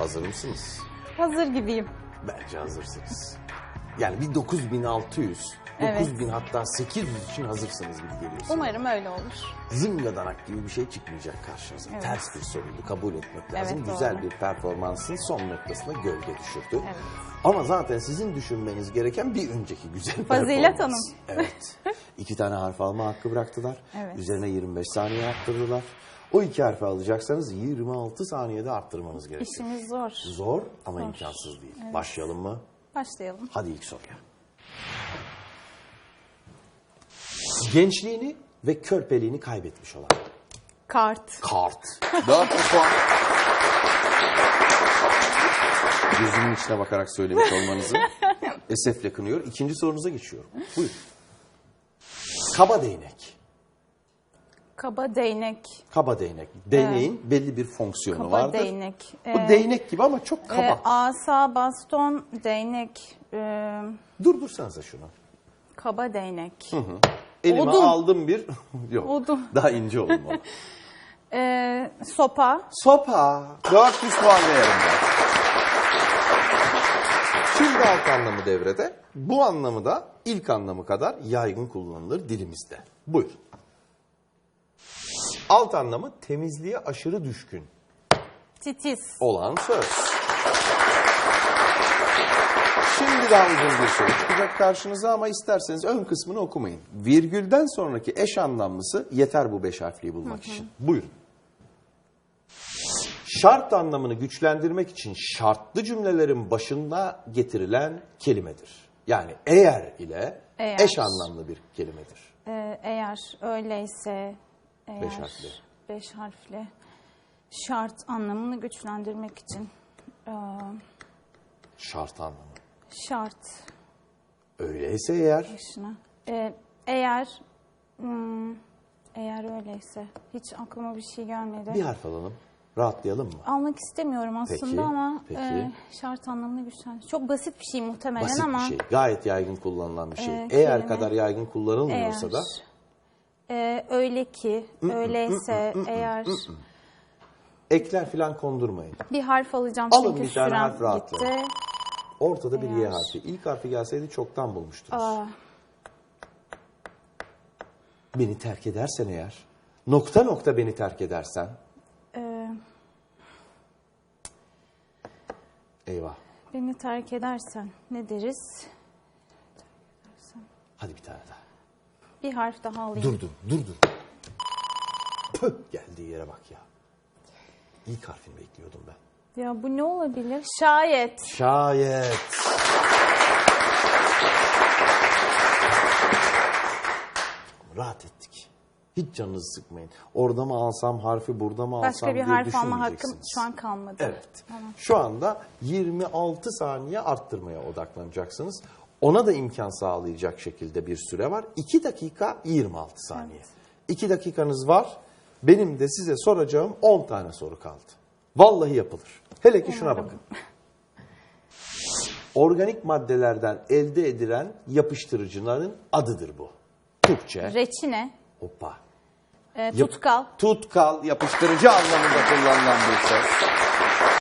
Hazır mısınız? Hazır gibiyim. Bence hazırsınız. Yani bir 9600, Evet. 9000 hatta 800 için hazırsınız gibi geliyor. size. Umarım öyle olur. Zıngadanak gibi bir şey çıkmayacak karşınıza. Evet. Ters bir soruydu kabul etmek lazım. Evet, doğru. Güzel bir performansın son noktasına gölge düşürdü. Evet. Ama zaten sizin düşünmeniz gereken bir önceki güzel Fazilet performans. Hanım. Evet. İki tane harf alma hakkı bıraktılar. Evet. Üzerine 25 saniye arttırdılar. O iki harfi alacaksanız 26 saniyede arttırmanız gerekiyor. İşimiz zor. Zor ama imkansız değil. Başlayalım mı? Başlayalım. Hadi ilk soruya. Gençliğini ve körpeliğini kaybetmiş olan Kart. kart. 400 puan. Gözümün içine bakarak söylemiş olmanızı esefle kınıyor. İkinci sorunuza geçiyorum. Buyurun. Kaba değnek. Kaba değnek. Kaba değnek. Değneğin belli bir fonksiyonu Kaba vardır. değnek. Bu Ee, değnek gibi ama çok kaba. e, asa, baston, değnek. e, Durdursanıza şunu. kaba değnek. Elime Odun. aldım bir... Yok. Odun. Daha ince olmalı. E, sopa. Sopa. 400 puan değerinde. Şimdi alt anlamı devrede. Bu anlamı da ilk anlamı kadar yaygın kullanılır dilimizde. Buyur. Alt anlamı temizliğe aşırı düşkün Titiz. olan söz. Şimdi daha uzun bir soru çıkacak karşınıza ama isterseniz ön kısmını okumayın. Virgülden sonraki eş anlamlısı yeter bu beş harfliyi bulmak için. Buyurun. Şart anlamını güçlendirmek için şartlı cümlelerin başında getirilen kelimedir. Yani eğer ile Eğer. eş anlamlı bir kelimedir. E, eğer öyleyse. Eğer, Beş harfli. Beş harfli. Şart anlamını güçlendirmek için. e, Şart anlamı. şart. Öyleyse eğer Başına. E, eğer hmm, eğer öyleyse hiç aklıma bir şey gelmedi. bir harf alalım. Rahatlayalım mı? Almak istemiyorum aslında Peki, ama peki. e, şart anlamını güçlendir. Çok basit bir şey muhtemelen Basit ama bir şey. Gayet yaygın kullanılan bir şey. Ee, Eğer kelime- kadar yaygın kullanılmıyorsa eğer da e, öyle ki öyleyse eğer ekler falan kondurmayın. bir harf alacağım Alın çünkü bir tane sürem harf rahatlayın. gitti. Ortada bir Y Eğer. harfi. İlk harfi gelseydi çoktan bulmuştunuz. Aa, Beni terk edersen eğer, nokta nokta beni terk edersen, e, eyvah. beni terk edersen ne deriz? Hadi bir tane daha. Bir harf daha alayım. Durdun, durdun. Püh, geldiği yere bak ya. İlk harfini bekliyordum ben. Ya bu ne olabilir? Şayet. Şayet. Rahat ettik. Hiç canınızı sıkmayın. Orada mı alsam harfi, burada mı alsam Başka bir harf alma hakkım şu an kalmadı. Evet. Tamam. Şu anda 26 saniye arttırmaya odaklanacaksınız. Ona da imkan sağlayacak şekilde bir süre var. 2 dakika 26 saniye. 2 dakikanız var. Benim de size soracağım 10 tane soru kaldı. Vallahi yapılır. Hele ki şuna bakın. Organik maddelerden elde edilen yapıştırıcıların adıdır bu. Türkçe. Reçine. Hoppa. e, Yap- tutkal. Tutkal yapıştırıcı anlamında kullanılan bir söz.